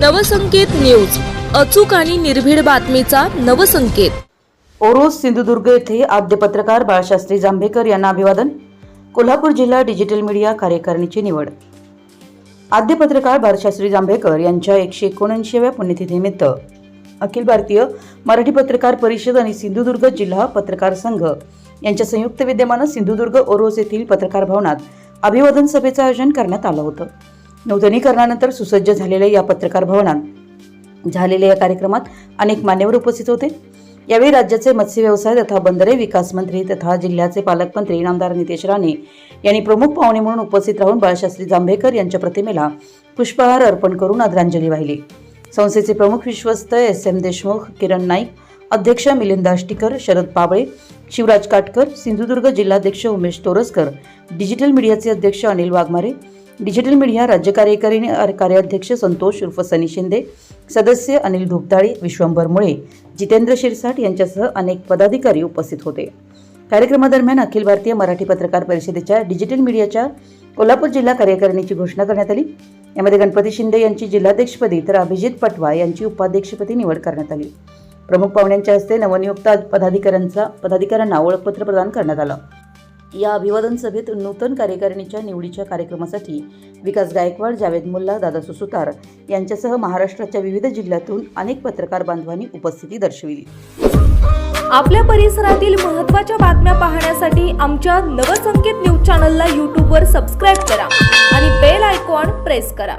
Navsanket news. अचूक आणि निर्भीड बातमीचा नवसंकेत. ओरोस सिंधुदुर्ग येथे आद्य पत्रकार बाळशास्त्री जांभेकर यांना अभिवादन. कोल्हापूर जिल्हा डिजिटल मीडिया कार्यकारिणीची निवड. आद्य पत्रकार बाळशास्त्री जांभेकर यांच्या एकशे एकोणऐंशीव्या पुण्यतिथीनिमित्त अखिल भारतीय मराठी पत्रकार परिषद आणि सिंधुदुर्ग जिल्हा पत्रकार संघ यांच्या संयुक्त विद्यमानं सिंधुदुर्ग ओरोस येथील पत्रकार भवनात अभिवादन सभेचं आयोजन करण्यात आलं होतं. नूतनीकरणानंतर सुसज्ज झालेल्या या पत्रकार भवनात झालेल्या या कार्यक्रमात अनेक मान्यवर उपस्थित होते. यावेळी राज्याचे मत्स्य व्यवसाय तथा बंदरे विकास मंत्री तथा जिल्ह्याचे पालकमंत्री नामदार नितेश राणे यांनी प्रमुख पाहुणे म्हणून उपस्थित राहून बाळशास्त्री जांभेकर यांच्या प्रतिमेला पुष्पहार अर्पण करून आदरांजली वाहिली. संस्थेचे प्रमुख विश्वस्त एस एम देशमुख किरण नाईक अध्यक्ष मिलिंद आष्टीकर शरद पाबळे शिवराज काटकर सिंधुदुर्ग जिल्हाध्यक्ष उमेश तोरसकर डिजिटल मीडियाचे अध्यक्ष अनिल वाघमारे डिजिटल मीडिया राज्य कार्यकारिणी कार्याध्यक्ष संतोष उर्फ सनी शिंदे सदस्य अनिल धुपताळे विश्वंभर मुळे जितेंद्र शिरसाट यांच्यासह अनेक पदाधिकारी उपस्थित होते. कार्यक्रमादरम्यान अखिल भारतीय मराठी पत्रकार परिषदेच्या डिजिटल मीडियाच्या कोल्हापूर जिल्हा कार्यकारिणीची घोषणा करण्यात आली. यामध्ये गणपती शिंदे यांची जिल्हाध्यक्षपदी तर अभिजित पटवा यांची उपाध्यक्षपदी निवड करण्यात आली. प्रमुख पाहुण्यांच्या हस्ते नवनियुक्त पदाधिकाऱ्यांचा पदाधिकाऱ्यांना ओळखपत्र प्रदान करण्यात आलं. या अभिवादन सभेत नूतन कार्यकारिणीच्या निवडीच्या कार्यक्रमासाठी विकास गायकवाड जावेद मुल्ला दादा सुसुतार यांच्यासह महाराष्ट्राच्या विविध जिल्ह्यातून अनेक पत्रकार बांधवांनी उपस्थिती दर्शविली. आपल्या परिसरातील महत्त्वाच्या बातम्या पाहण्यासाठी आमच्या नवसंकेत न्यूज चॅनलला यूट्यूबवर सबस्क्राईब करा आणि बेल आयकॉन प्रेस करा.